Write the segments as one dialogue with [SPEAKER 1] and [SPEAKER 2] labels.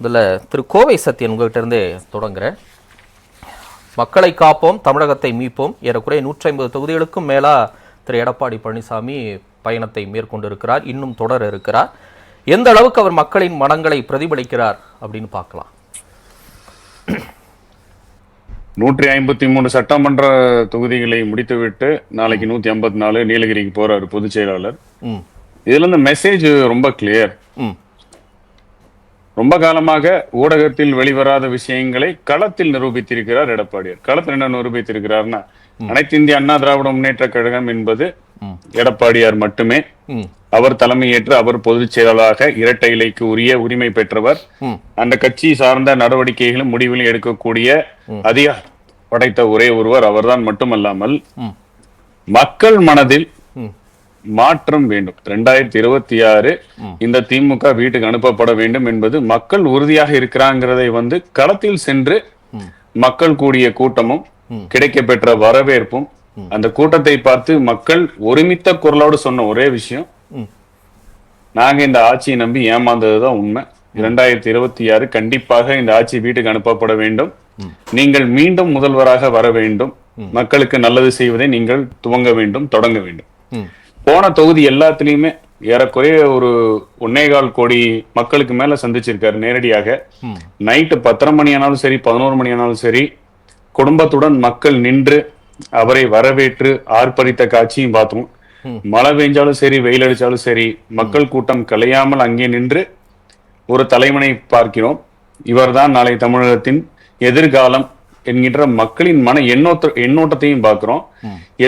[SPEAKER 1] இதில் திரு கோவை சத்யன் உங்ககிட்ட இருந்தே தொடங்குறேன். மக்களை காப்போம் தமிழகத்தை மீட்போம். ஏறக்குறைய நூற்றி ஐம்பது தொகுதிகளுக்கும் மேலா திரு எடப்பாடி பழனிசாமி பயணத்தை மேற்கொண்டிருக்கிறார் இன்னும் தொடர இருக்கிறார். எந்த அளவுக்கு அவர் மக்களின் மனங்களை பிரதிபலிக்கிறார் அப்படின்னு பார்க்கலாம்.
[SPEAKER 2] நூற்றி ஐம்பத்தி மூணு சட்டமன்ற தொகுதிகளை முடித்துவிட்டு நாளைக்கு நூத்தி ஐம்பத்தி நாலு நீலகிரிக்கு போறாரு பொதுச் செயலாளர்.
[SPEAKER 1] ம்.
[SPEAKER 2] இதுல இருந்து மெசேஜ் ரொம்ப கிளியர்
[SPEAKER 1] ம்.
[SPEAKER 2] ரொம்ப காலமாக ஊடகத்தில் வெளிவராத விஷயங்களை களத்தில் நிரூபித்திருக்கிறார் எடப்பாடியார். களத்தில் என்ன நிரூபித்திருக்கிறார்னா அனைத்து இந்திய அண்ணா திராவிட முன்னேற்ற கழகம் என்பது. எடப்பாடியார் மட்டுமே. அவர் தலைமையேற்று அவர் பொதுச் செயலாளராக இரட்டை இலைக்கு உரிய உரிமை பெற்றவர். அந்த கட்சி சார்ந்த நடவடிக்கைகளும் முடிவுகளும் எடுக்கக்கூடிய அதிகாரம் படைத்த ஒரே ஒருவர் அவர்தான் மட்டுமல்லாமல் மக்கள் மனதில் மாற்றம் வேண்டும். ரெண்டாயிரத்தி இருபத்தி ஆறு இந்த திமுக வீட்டுக்கு அனுப்பப்பட வேண்டும் என்பது மக்கள் உறுதியாக இருக்கிறாங்கிறதை வந்து களத்தில் சென்று. மக்கள் கூடிய கூட்டமும். கிடைக்க பெற்ற வரவேற்பும் அந்த கூட்டத்தை பார்த்து மக்கள் ஒருமித்த குரலோடு சொன்ன ஒரே விஷயம் நாங்க இந்த ஆட்சியை நம்பி ஏமாந்ததுதான் உண்மை. இரண்டாயிரத்தி இருபத்தி ஆறு கண்டிப்பாக இந்த ஆட்சி வீட்டுக்கு அனுப்பப்பட வேண்டும். நீங்கள் மீண்டும் முதல்வராக வர வேண்டும். மக்களுக்கு நல்லது செய்வதை நீங்கள் துவங்க வேண்டும் தொடங்க வேண்டும். போன தொகுதி எல்லாத்துலயுமே ஏறக்குறைய ஒரு ஒன்னேகால் கோடி மக்களுக்கு மேல சந்திச்சிருக்காரு நேரடியாக. நைட்டு பத்தரை மணி ஆனாலும் சரி பதினோரு மணி ஆனாலும் சரி குடும்பத்துடன் மக்கள் நின்று அவரை வரவேற்று ஆர்ப்பரித்த காட்சியும் பார்த்தோம். மழை பெஞ்சாலும் சரி வெயில் அடிச்சாலும் சரி மக்கள் கூட்டம் கலையாமல் அங்கே நின்று ஒரு தலைவனை பார்க்கிறோம். இவர்தான் நாளை தமிழகத்தின் எதிர்காலம் என்கின்ற மக்களின் மன எண்ணோட்ட எண்ணோட்டத்தையும் பார்க்கிறோம்.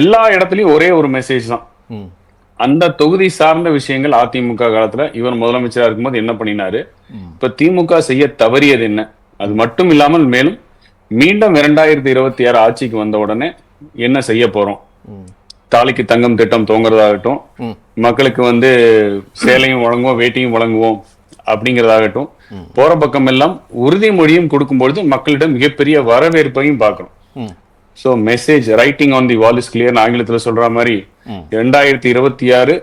[SPEAKER 2] எல்லா இடத்துலயும் ஒரே ஒரு மெசேஜ் தான். அந்த தொகுதி சார்ந்த விஷயங்கள் அதிமுக காலத்துல இவர் முதலமைச்சரா இருக்கும்போது என்ன பண்ணினாரு. இப்ப திமுக செய்ய தவறியது என்ன? அது மட்டும் இல்லாமல் மேலும் மீண்டும் இரண்டாயிரத்தி இருபத்தி ஆறு ஆட்சிக்கு வந்த உடனே என்ன செய்ய போறோம்? தாலிக்கு தங்கம் திட்டம் துவங்குறதாகட்டும்
[SPEAKER 1] ம்.
[SPEAKER 2] மக்களுக்கு வந்து சேலையும் வழங்குவோம் வேட்டியும் வழங்குவோம் அப்படிங்கறதாகட்டும் போற பக்கம் எல்லாம் உறுதிமொழியும் கொடுக்கும் பொழுது மக்களிடம் மிகப்பெரிய வரவேற்பையும் பார்க்கிறோம்.
[SPEAKER 1] ம்.
[SPEAKER 2] So message writing on the wall is clear ஆங்கிலத்துல சொல்ற மாதிரி
[SPEAKER 1] ம்.
[SPEAKER 2] இரண்டாயிரத்தி இருபத்தி ஆறு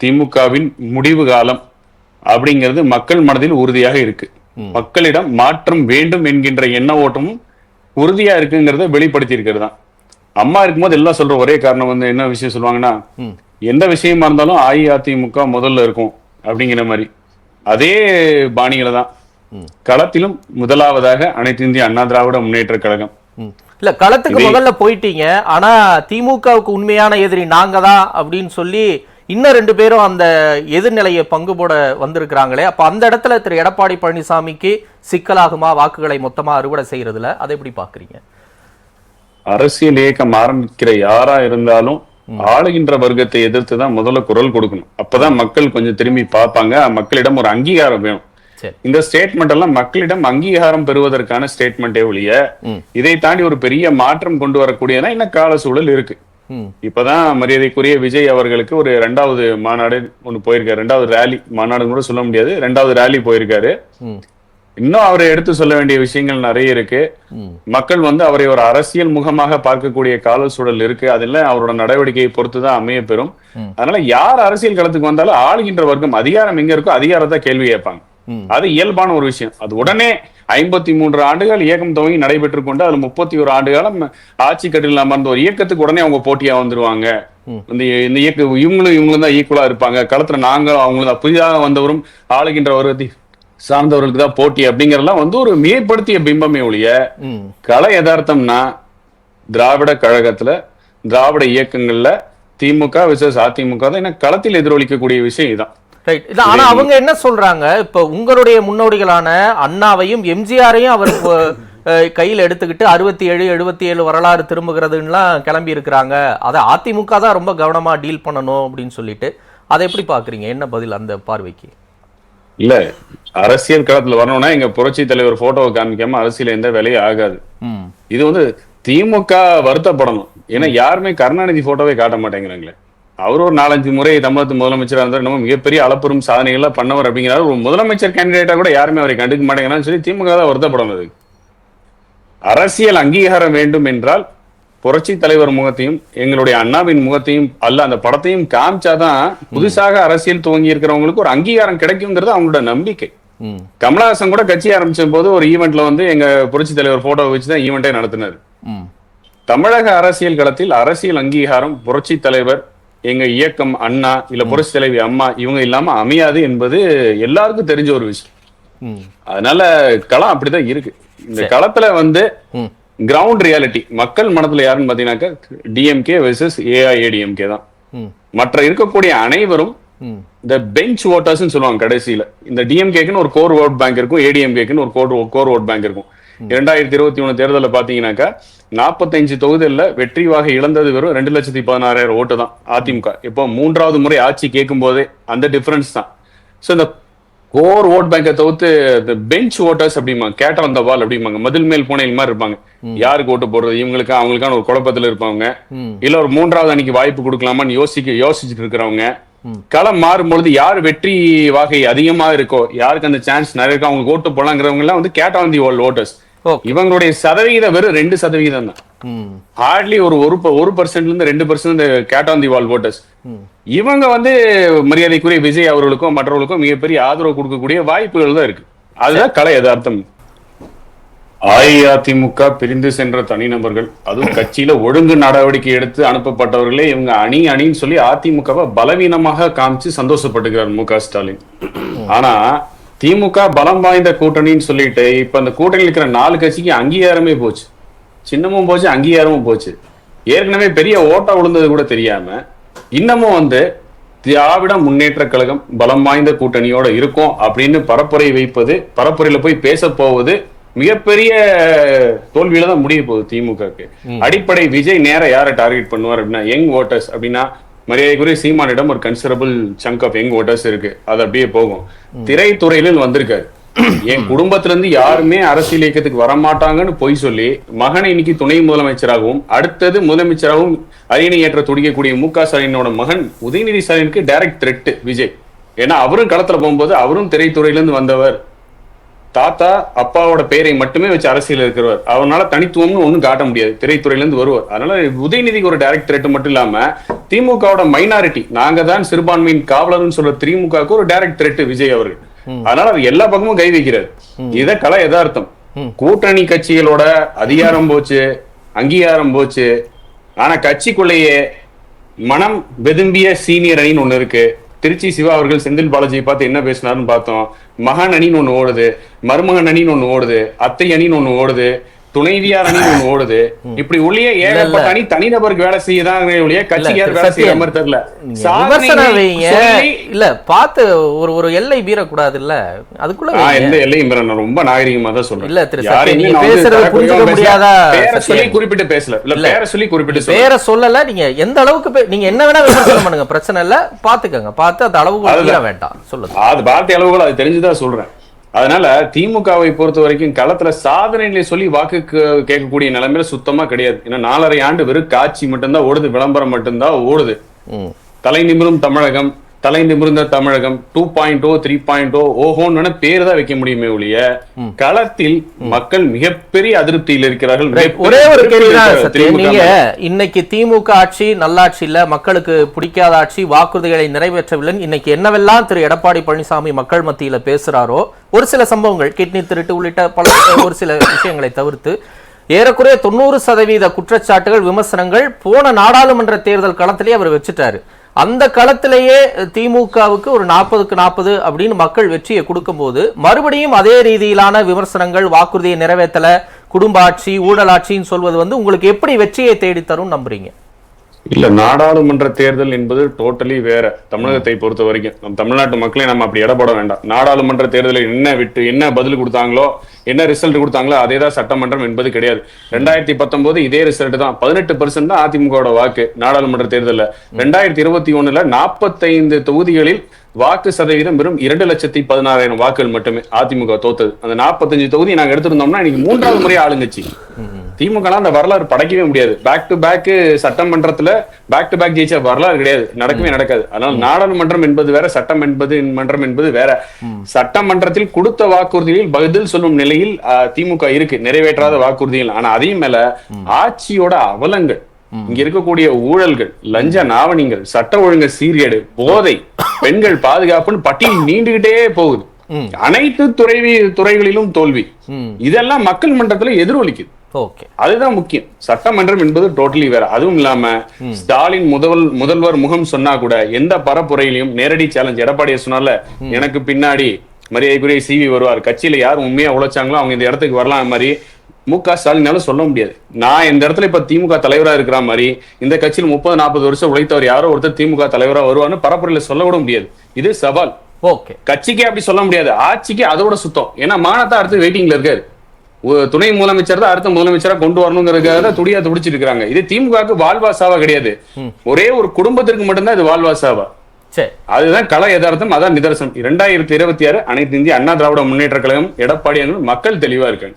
[SPEAKER 2] திமுகவின் முடிவு காலம் அப்படிங்கிறது மக்கள் மனதில் உறுதியாக இருக்கு. மக்களிடம் மாற்றம் வேண்டும் என்கின்ற எண்ண ஓட்டமும் உறுதியா இருக்குங்கிறத வெளிப்படுத்தி இருக்கிறது தான். அம்மா இருக்கும்போது எல்லாம் சொல்ற ஒரே காரணம் வந்து என்ன விஷயம் சொல்லுவாங்கன்னா எந்த விஷயமா இருந்தாலும் அஇஅதிமுக முதல்ல இருக்கும் அப்படிங்கிற மாதிரி. அதே பாணியில தான். களத்திலும் முதலாவதாக அனைத்து இந்திய அண்ணா திராவிட முன்னேற்ற கழகம்.
[SPEAKER 1] இல்ல களத்துக்கு முதல்ல போயிட்டீங்க. ஆனா திமுகவுக்கு உண்மையான எதிரி நாங்க தான் அப்படின்னு சொல்லி இன்னும் ரெண்டு பேரும் அந்த எதிர்நிலையை பங்கு போட வந்திருக்கிறாங்களே. அப்ப அந்த இடத்துல திரு. எடப்பாடி பழனிசாமிக்கு சிக்கலாகுமா? வாக்குகளை மொத்தமா அறுவடை செய்யறதுல. அதை எப்படி பாக்குறீங்க
[SPEAKER 2] அரசியல் இயக்கம் ஆரம்பிக்கிற யாரா இருந்தாலும் ஆளுகின்ற வர்க்கத்தை எதிர்த்து தான் முதல்ல குரல் கொடுக்கணும். அப்பதான் மக்கள் கொஞ்சம் திரும்பி பார்ப்பாங்க. மக்களிடம் ஒரு அங்கீகாரம் வேணும். இந்த ஸ்டேட்மெண்ட் எல்லாம் மக்களிடம் அங்கீகாரம் பெறுவதற்கான ஸ்டேட்மெண்டே ஒழிய. இதை தாண்டி ஒரு பெரிய மாற்றம் கொண்டு வரக்கூடியதா இன்னும் கால சூழல் இருக்கு. இப்பதான் மரியாதைக்குரிய விஜய் அவர்களுக்கு ஒரு ரெண்டாவது மாநாடு ஒண்ணு போயிருக்காரு. ரெண்டாவது ரேலி மாநாடு கூட சொல்ல முடியாது. ரெண்டாவது ரேலி போயிருக்காரு. இன்னும் அவரை எடுத்து சொல்ல வேண்டிய விஷயங்கள் நிறைய இருக்கு. மக்கள் வந்து அவரை ஒரு அரசியல் முகமாக பார்க்கக்கூடிய கால சூழல் இருக்கு. அதெல்லாம் அவரோட நடவடிக்கையை பொறுத்து தான் அமைய பெறும். அதனால யார் அரசியல் களத்துக்கு வந்தாலும் ஆளுகின்ற வர்க்கம் அதிகாரம் எங்க இருக்கோ அதிகாரத்தை கேள்வி கேட்பாங்க. அது இயல்பான ஒரு விஷயம். அது உடனே ஐம்பத்தி மூன்று ஆண்டுகள் இயக்கம் துவங்கி நடைபெற்று கொண்டு அதுல முப்பத்தி ஒரு ஆண்டு காலம் ஆட்சி கட்டில் அமர்ந்த ஒரு இயக்கத்துக்கு உடனே அவங்க போட்டியா வந்துருவாங்க. இந்த இந்த இயக்க இவங்களும் இவங்களும் தான் ஈக்குவலா இருப்பாங்க. களத்துல நாங்களும் அவங்களும் தான் புதிதாக வந்தவரும் ஆளுகின்ற வருவத்தை சார்ந்தவர்களுக்கு தான் போட்டி அப்படிங்கறதெல்லாம் வந்து ஒரு மிகைப்படுத்திய பிம்பமே ஒழிய கள யதார்த்தம்னா திராவிட கழகத்துல திராவிட இயக்கங்கள்ல திமுக விசஸ் அதிமுக தான். என்ன களத்தில் எதிரொலிக்கக்கூடிய விஷயம் இதுதான்.
[SPEAKER 1] ரைட் இல்ல ஆனா அவங்க என்ன சொல்றாங்க? இப்ப உங்களுடைய முன்னோடிகளான அண்ணாவையும் எம்ஜிஆரையும் அவர் கையில் எடுத்துக்கிட்டு அறுபத்தி ஏழு எழுபத்தி ஏழு வரலாறு திரும்புகிறதுலாம் கிளம்பி இருக்கிறாங்க. அதை அதிமுக தான் ரொம்ப கவனமா டீல் பண்ணணும் அப்படின்னு சொல்லிட்டு. அதை எப்படி பாக்குறீங்க என்ன பதில் அந்த பார்வைக்கு?
[SPEAKER 2] இல்ல அரசியல் களத்துல வரணும்னா எங்க புரட்சி தலைவர் போட்டோவை காமிக்காம அரசியல் எந்த வேலையும் ஆகாது. இது வந்து திமுக வருத்தப்படணும். ஏன்னா யாருமே கருணாநிதி போட்டோவே காட்ட மாட்டேங்கிறாங்களே. அவர் ஒரு நாலஞ்சு முறை தமிழகத்து முதலமைச்சரா இருந்தார். நம்ம மிகப்பெரிய அளப்பெரும் சாதனைகள்லாம் பண்ணவர் அப்படிங்கிறாரு. ஒரு முதலமைச்சர் கேண்டிடேட்டா கூட யாருமே அவரை கண்டுக்க மாட்டேங்கிறான்னு சொல்லி திமுக தான் வருத்தப்படணும் அதுக்கு அரசியல் அங்கீகாரம் வேண்டும் என்றால் புரட்சி தலைவர் முகத்தையும் எங்களுடைய அண்ணாவின் முகத்தையும் அல்ல அந்த படத்தையும் காமிச்சாதான் புதுசாக அரசியல் துவங்கி இருக்கிறவங்களுக்கு ஒரு அங்கீகாரம் கிடைக்குங்கிறது அவங்களோட நம்பிக்கை. கமலஹாசன் கூட கட்சி ஆரம்பிச்ச போது ஒரு ஈவெண்ட்ல வந்து எங்க புரட்சி தலைவர் போட்டோ வச்சு தான் ஈவெண்ட்டே நடத்தினாரு. தமிழக அரசியல் களத்தில் அரசியல் அங்கீகாரம் புரட்சி தலைவர் எங்க இயக்கம் அண்ணா இல்ல புரட்சி தலைவி அம்மா இவங்க இல்லாம அமையாது என்பது எல்லாருக்கும் தெரிஞ்ச ஒரு விஷயம். அதனால களம் அப்படிதான் இருக்கு. இந்த களத்துல வந்து கிரவுண்ட் ரியாலிட்டி மக்கள் மனதுல யாருன்னு பாத்தீங்கன்னாக்கா டிஎம்கே வெர்சஸ் ஏஐஏடிஎம்கே தான். மற்ற இருக்கக்கூடிய அனைவரும் இந்த பெஞ்ச் ஓட்டர்ஸ்னு சொல்லுவாங்க கடைசியில. இந்த டிஎம்கேக்குன்னு ஒரு கோர் ஓட் பேங்க் இருக்கும் ஏடிஎம்கேக்குன்னு ஒரு கோர் கோர் ஓட் பேங்க் இருக்கும். இரண்டாயிரத்தி இருபத்தி ஒண்ணு தேர்தலில் பாத்தீங்கன்னாக்கா நாற்பத்தஞ்சு தொகுதிகளில் வெற்றி வாகை இழந்தது வெறும் ரெண்டு லட்சத்தி பதினாறாயிரம் ஓட்டு தான் அதிமுக. இப்போ மூன்றாவது முறை ஆட்சி கேட்கும் போதே அந்த டிஃபரன்ஸ் தான். ஸோ இந்த கோர் ஓட் பேங்கை தவிர்த்து இந்த பெஞ்ச் ஓட்டர்ஸ் அப்படிம்பாங்க கேட்ட வந்த வால் அப்படிம்பாங்க மதில் மேல் பூனையில் மாதிரி இருப்பாங்க. யாருக்கு ஓட்டு போடுறது? இவங்களுக்கு அவங்களுக்கான ஒரு குழப்பத்துல இருப்பாங்க இல்ல ஒரு மூன்றாவது அன்னைக்கு வாய்ப்பு கொடுக்கலாமான்னு யோசிக்க யோசிச்சுட்டு இருக்கிறவங்க. களம் மாறும் பொழுது யார் வெற்றி வாகை அதிகமா இருக்கோ யாருக்கு அந்த சான்ஸ் நிறைய இருக்கோ அவங்களுக்கு ஓட்டு போலாங்கிறவங்க எல்லாம் வந்து கேட்டாந்தி ஓட்டர்ஸ்
[SPEAKER 1] ஓகே
[SPEAKER 2] இவங்களுடைய சதவிகிதம் வெறும் ரெண்டு சதவிகிதம் தான். ஹார்ட்லி ஒரு ஒரு ஒரு பர்சன்ட்ல இருந்து ரெண்டு பர்சன்ட் கேட்டாந்தி வால் ஓட்டர்ஸ் இவங்க வந்து மரியாதைக்குரிய விஜய் அவர்களுக்கும் மற்றவர்களுக்கும் மிகப்பெரிய ஆதரவு கொடுக்கக்கூடிய வாய்ப்புகள் தான் இருக்கு. அதுதான் கலை யதார்த்தம். அஇஅதிமுக பிரிந்து சென்ற தனிநபர்கள் அதுவும் கட்சியில ஒழுங்கு நடவடிக்கை எடுத்து அனுப்பப்பட்டவர்களே இவங்க அணி அணின்னு சொல்லி அதிமுகவை பலவீனமாக காமிச்சு சந்தோஷப்பட்டுக்கிறார் மு க ஸ்டாலின். ஆனா திமுக பலம் வாய்ந்த கூட்டணின்னு சொல்லிட்டு இப்ப அந்த கூட்டணியில் இருக்கிற நாலு கட்சிக்கு அங்கீகாரமே போச்சு. சின்னமும் போச்சு அங்கீகாரமும் போச்சு. ஏற்கனவே பெரிய ஓட்டா விழுந்தது கூட தெரியாம இன்னமும் வந்து திராவிட முன்னேற்ற கழகம் பலம் வாய்ந்த கூட்டணியோட இருக்கும் அப்படின்னு பரப்புரை வைப்பது பரப்புரையில போய் பேச போவது மிகப்பெரிய தோல்வியில தான் முடிய போகுது திமுகக்கு அடிப்படை விஜய் நேரா யாரை டார்கெட் பண்ணுவார் அப்படின்னா யங் ஓட்டர்ஸ் அப்படின்னா மரியாதைக்குரிய சீமானிடம் ஒரு considerable chunk of young voters இருக்கு. அது அப்படியே போகும். திரைத்துறையிலும் வந்திருக்காரு. என் குடும்பத்துல இருந்து யாருமே அரசியல் இயக்கத்துக்கு வரமாட்டாங்கன்னு பொய் சொல்லி மகனை இன்னைக்கு துணை முதலமைச்சராகவும் அடுத்தது முதலமைச்சராகவும் அரியணை ஏற்ற துடிக்கக்கூடிய மு க ஸ்டாலினோட மகன் உதயநிதி ஸ்டாலினுக்கு டைரக்ட் த்ரெட் விஜய். ஏன்னா அவரும் களத்துல போகும்போது அவரும் திரைத்துறையில இருந்து வந்தவர். தாத்தா அப்பாவோட பெயரை மட்டுமே வச்சு அரசியல் இருக்கிறவர். அவனால தனித்துவம்னு ஒண்ணும் காட்ட முடியாது. திரைத்துறையில இருந்து வருவார். அதனால உதயநிதிக்கு ஒரு டைரக்ட் த்ரெட் மட்டும் இல்லாம திமுகவோட மைனாரிட்டி நாங்க தான் சிறுபான்மையின் காவலர்னு சொல்ற திமுகவுக்கு ஒரு டைரக்ட் த்ரெட் விஜய் அவர்கள். அதனால அவர் எல்லா பக்கமும் கை வைக்கிறார். இத கலை யதார்த்தம். கூட்டணி கட்சிகளோட அதிகாரம் போச்சு அங்கீகாரம் போச்சு. ஆனா கட்சிக்குள்ளேயே மனம் வெதும்பிய சீனியர் அணின்னு ஒண்ணு இருக்கு. திருச்சி சிவா அவர்கள் செந்தில் பாலாஜியை பார்த்து என்ன பேசினாருன்னு பார்த்தோம். மகன் அணின்னு ஒன்று ஓடுது. மருமகன் அணின்னு ஒன்று ஓடுது. அத்தை அணின்னு ஒன்று ஓடுது. துணைவியார் அணின்னு ஒண்ணு ஓடுது இப்படி உள்ளே ஏகப்பட்ட அணி தனிநபருக்கு வேலை செய்யதான் ஒழிய கட்சிக்கு யார் வேலை செய்யற மாதிரி தெரியல.
[SPEAKER 1] இல்ல பார்த்து ஒரு ஒரு எல்லை மீறக்கூடாது இல்ல அதுக்குள்ள.
[SPEAKER 2] எந்த எல்லையும். நான் ரொம்ப நாகரிகமா தான் சொல்றேன்.
[SPEAKER 1] இல்ல, திரு நீங்க பேசுறது புரிஞ்சுக்க. முடியாதா,
[SPEAKER 2] சொல்லி? குறிப்பிட்டு பேசல. இல்ல. பேரை சொல்லி குறிப்பிட்டு
[SPEAKER 1] பேரை சொல்லல நீங்க எந்த அளவுக்கு நீங்க என்ன வேணா விமர்சனம் பண்ணுங்க பிரச்சனை இல்ல. பாத்துக்கங்க பார்த்து அந்த அளவுக்கு வேண்டாம். சொல்லுங்க.
[SPEAKER 2] அது வார்த்தை அளவுகள் அது தெரிஞ்சுதான் சொல்றேன். அதனால திமுகவை பொறுத்த வரைக்கும் களத்துல சாதனைகளை சொல்லி வாக்கு கேட்கக்கூடிய நிலைமையில சுத்தமா கிடையாது. ஏன்னா நாலரை ஆண்டு வெறும் காட்சி மட்டும்தான் ஓடுது விளம்பரம் மட்டும்தான் ஓடுது. தலை நிமிரும் தமிழகம். தலை நிமிர்ந்த தமிழகம் two point O three point O ஓஹோன்னு பேர் தான் வைக்க முடியுமே ஒழிய களத்தில் மக்கள் மிகப்பெரிய அதிருப்தியில் இருக்கிறார்கள்.
[SPEAKER 1] ஒரே ஒரு நீங்க. இன்னைக்கு திமுக ஆட்சி நல்லாட்சி இல்ல மக்களுக்கு பிடிக்காத ஆட்சி வாக்குறுதிகளை நிறைவேற்றவில்லை இன்னைக்கு என்னவெல்லாம் திரு எடப்பாடி பழனிசாமி மக்கள் மத்தியில பேசுறாரோ ஒரு சில சம்பவங்கள் கிட்னி திருட்டு உள்ளிட்ட பல ஒரு சில விஷயங்களை தவிர்த்து ஏறக்குறைய தொண்ணூறு சதவீத குற்றச்சாட்டுகள் விமர்சனங்கள் போன நாடாளுமன்ற தேர்தல் களத்திலேயே அவர் வச்சுட்டாரு. அந்த களத்திலேயே திமுகவுக்கு ஒரு நாற்பதுக்கு நாற்பது அப்படின்னு மக்கள் வெற்றியை கொடுக்கும்போது மறுபடியும் அதே ரீதியிலான விமர்சனங்கள் வாக்குறுதியை நிறைவேற்றலை குடும்ப ஆட்சி ஊழலாட்சின்னு சொல்வது வந்து உங்களுக்கு எப்படி வெற்றியை தேடி நம்புறீங்க?
[SPEAKER 2] இல்ல நாடாளுமன்ற தேர்தல் என்பது டோட்டலி வேற. தமிழகத்தை பொறுத்த வரைக்கும். நம்ம தமிழ்நாட்டு மக்களை நம்ம அப்படி இடப்பட வேண்டாம். நாடாளுமன்ற தேர்தலில் என்ன விட்டு என்ன பதில் கொடுத்தாங்களோ என்ன ரிசல்ட் கொடுத்தாங்களோ அதே தான் சட்டமன்றம் என்பது கிடையாது. ரெண்டாயிரத்தி பத்தொன்பது இதே ரிசல்ட் தான். பதினெட்டு பர்சன்ட் தான் அதிமுகவோட வாக்கு நாடாளுமன்ற தேர்தலில். ரெண்டாயிரத்தி இருபத்தி ஒண்ணுல நாற்பத்தைந்து தொகுதிகளில் வாக்கு சதவீதம் வெறும் இரண்டு லட்சத்தி பதினாறாயிரம் வாக்குகள் மட்டுமே அதிமுக தோத்தது. அந்த நாற்பத்தஞ்சு தொகுதி நாங்க எடுத்திருந்தோம்னா இன்னைக்கு மூன்றாவது முறை ஆளுங்கட்சி. திமுக அந்த வரலாறு படைக்கவே முடியாது. பேக் டு பேக் சட்டமன்றத்துல பேக் டு பேக் ஜெயிச்ச வரலாறு கிடையாது. நடக்கவே நடக்காது. அதனால நாடாளுமன்றம் என்பது வேற சட்டம் என்பது மன்றம் என்பது வேற. சட்டமன்றத்தில் கொடுத்த வாக்குறுதிகளில் பதில் சொல்லும் நிலையில் திமுக இருக்கு. நிறைவேற்றாத வாக்குறுதிகள். ஆனா அதையும் மேல ஆட்சியோட அவலங்கள் இங்க இருக்கக்கூடிய ஊழல்கள் லஞ்ச நாவணிகள் சட்ட ஒழுங்கு சீர்கேடு போதை பெண்கள் பாதுகாப்புன்னு பட்டியல் நீண்டுகிட்டே போகுது. அனைத்து துறை துறைகளிலும் தோல்வி. இதெல்லாம் மக்கள் மன்றத்துல எதிரொலிக்குது.
[SPEAKER 1] ஓகே
[SPEAKER 2] அதுதான் முக்கியம். சட்டமன்றம் என்பது டோட்டலி வேற. அதுவும் இல்லாம ஸ்டாலின் முதல் முதல்வர் முகம் சொன்னா கூட எந்த பரப்புரையிலையும் நேரடி சேலஞ்ச் எடப்பாடியை சொன்னால எனக்கு பின்னாடி மரியாதைக்குரிய சிவி வருவார். கட்சியில யார் உண்மையா உழைச்சாங்களோ அவங்க இந்த இடத்துக்கு வரலாம் மாதிரி மு க ஸ்டாலினால சொல்ல முடியாது. நான் இந்த இடத்துல இப்ப திமுக தலைவரா இருக்கிற மாதிரி இந்த கட்சியில் முப்பது நாற்பது வருஷம் உழைத்தவர் யாரோ ஒருத்தர் திமுக தலைவரா வருவார்னு பரப்புரையில சொல்ல கூட முடியாது. இது சவால்.
[SPEAKER 1] ஓகே
[SPEAKER 2] கட்சிக்கே அப்படி சொல்ல முடியாது. ஆட்சிக்கு அதோட சுத்தம். ஏன்னா மானத்தா அடுத்து வெயிட்டிங்ல இருக்காரு. துணை முதலமைச்சர் தான் அடுத்த முதலமைச்சரா கொண்டு வரணுங்கிறதுக்காக தான் துடியா துடிச்சிட்டு இருக்காங்க இது திமுகவுக்கு வாழ்வா சாவா கிடையாது. ஒரே ஒரு குடும்பத்திற்கு மட்டும்தான் இது வாழ்வா சாவா.
[SPEAKER 1] சரி.
[SPEAKER 2] அதுதான் கல யதார்த்தம் அதான் நிதர்சனம். இரண்டாயிரத்தி இருபத்தி ஆறு அனைத்து இந்திய அண்ணா திராவிட முன்னேற்ற கழகம் எடப்பாடி மக்கள் தெளிவா இருக்காங்க.